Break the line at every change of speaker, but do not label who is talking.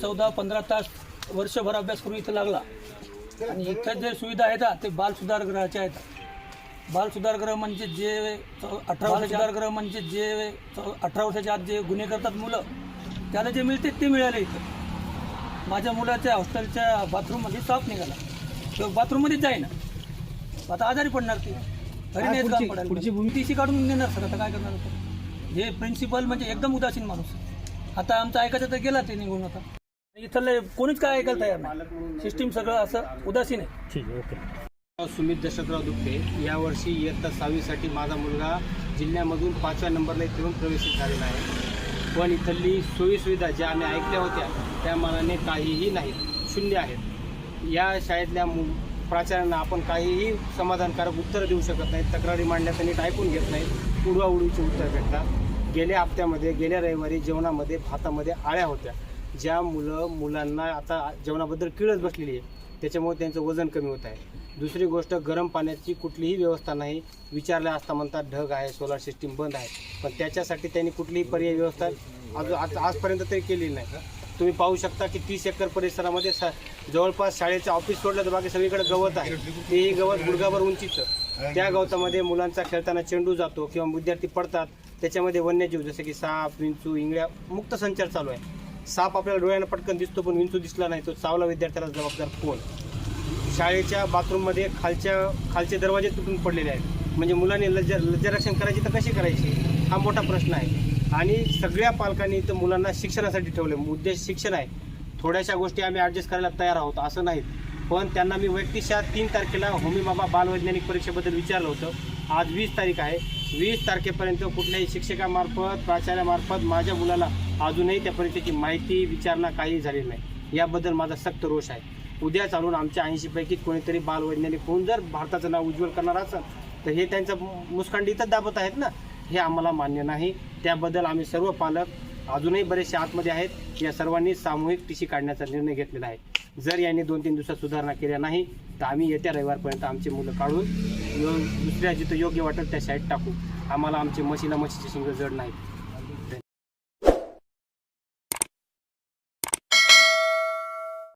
चौदा पंधरा तास वर्षभर अभ्यास करून इथं लागला. आणि इथं जे सुविधा आहेत ते बाल सुधारगृहाच्या आहेत. बाल सुधारगृह म्हणजे जे अठरा वर्षाचे सुधारगृह म्हणजे जे अठरा वर्षाच्या आत जे गुन्हे करतात मुलं त्याला जे मिळते ते मिळाले इथं. माझ्या मुलाच्या हॉस्टेलच्या बाथरूममध्ये साफ निघाला. तो बाथरूममध्येच जाईना. आता आजारी पडणार ते. घरी पडायला पुढची भूमितीशी काढून नेणार सर आता काय करणार हे प्रिन्सिपल म्हणजे एकदम उदासीन माणूस. आता आमचं ऐकायचं तर गेला ते निघून आता. इथलं कोणीच काय ऐकायला तयार नाही. सिस्टीम सगळं असं उदासीन आहे.
ठीक आहे ओके.
सुमित दशरथराव दुप्पे यावर्षी इयत्ता सहावीसाठी माझा मुलगा जिल्ह्यामधून पाचव्या नंबरला इथे येऊन प्रवेशित झालेला आहे. पण इथली सोयीसुविधा ज्या आम्ही ऐकल्या होत्या त्या मानाने काहीही नाहीत शून्य आहेत. या शाळेतल्या मु प्राचार्यांना आपण काहीही समाधानकारक उत्तरं देऊ शकत नाहीत तक्रारी मांडल्या तर नीट ऐकून घेत नाहीत उडवाउडीची उत्तर भेटतात. गेल्या हप्त्यामध्ये गेल्या रविवारी जेवणामध्ये भातामध्ये आळ्या होत्या. ज्या मुलं मुलांना आता जेवणाबद्दल किळच बसलेली आहे त्याच्यामुळे त्यांचं वजन कमी होत आहे. दुसरी गोष्ट गरम पाण्याची कुठलीही व्यवस्था नाही. विचारल्या असता म्हणतात ढग आहे सोलार सिस्टीम बंद आहे. पण त्याच्यासाठी त्यांनी कुठलीही पर्यायी व्यवस्था अजून आज आजपर्यंत तरी केलेली नाही. तुम्ही पाहू शकता की तीस एकर परिसरामध्ये सा जवळपास शाळेचं ऑफिस सोडलं तर बाकी सगळीकडे गवत आहे. तेही गवत गुडघाभर उंचीचं. त्या गवतामध्ये मुलांचा खेळताना चेंडू जातो किंवा विद्यार्थी पडतात. त्याच्यामध्ये वन्यजीव जसे की साप विंचू इंगळ्या मुक्त संचार चालू आहे. साप आपल्याला डोळ्यानं पटकन दिसतो पण विंचू दिसला नाही. तो चावला विद्यार्थ्याला जबाबदार कोण? शाळेच्या बाथरूममध्ये खालच्या खालचे दरवाजे तुटून पडलेले आहेत. म्हणजे मुलांनी लज्ज लज्जारक्षण करायची तर कशी करायची? हा मोठा प्रश्न आहे. आणि सगळ्या पालकांनी तर मुलांना शिक्षणासाठी ठेवले उद्देश शिक्षण आहे. थोड्याशा गोष्टी आम्ही ॲडजस्ट करायला तयार आहोत असं नाहीत. पण त्यांना मी वैयक्तिकशा तीन तारखेला होमी बाबा बालवैज्ञानिक परीक्षेबद्दल विचारलं होतं. आज वीस तारीख आहे. वीस तारखेपर्यंत कुठल्याही शिक्षकामार्फत प्राचार्यामार्फत माझ्या मुलाला अजूनही त्या परीक्षेची माहिती विचारणा काही झालेली नाही. याबद्दल माझा सक्त रोष आहे. उद्या चालून आमच्या ऐंशीपैकी कोणीतरी बालवैज्ञानिक होऊन जर भारताचं नाव उज्ज्वल करणार असेल तर हे त्यांचं मुस्कांडीतच दाबत आहेत ना? हे आम्हाला मान्य नाही. त्याबद्दल आम्ही सर्व पालक अजूनही बरेचसे आतमध्ये आहेत. या सर्वांनी सामूहिक टिशी काढण्याचा निर्णय घेतलेला आहे. जर यांनी दोन तीन दिवसात सुधारणा केल्या नाही तर आम्ही येत्या रविवारपर्यंत आमची मुलं काढून दुसऱ्या जिथं योग्य वाटेल त्या शाळेत टाकू. आम्हाला आमचे म्हशीला मशीचे शिंग जड नाहीत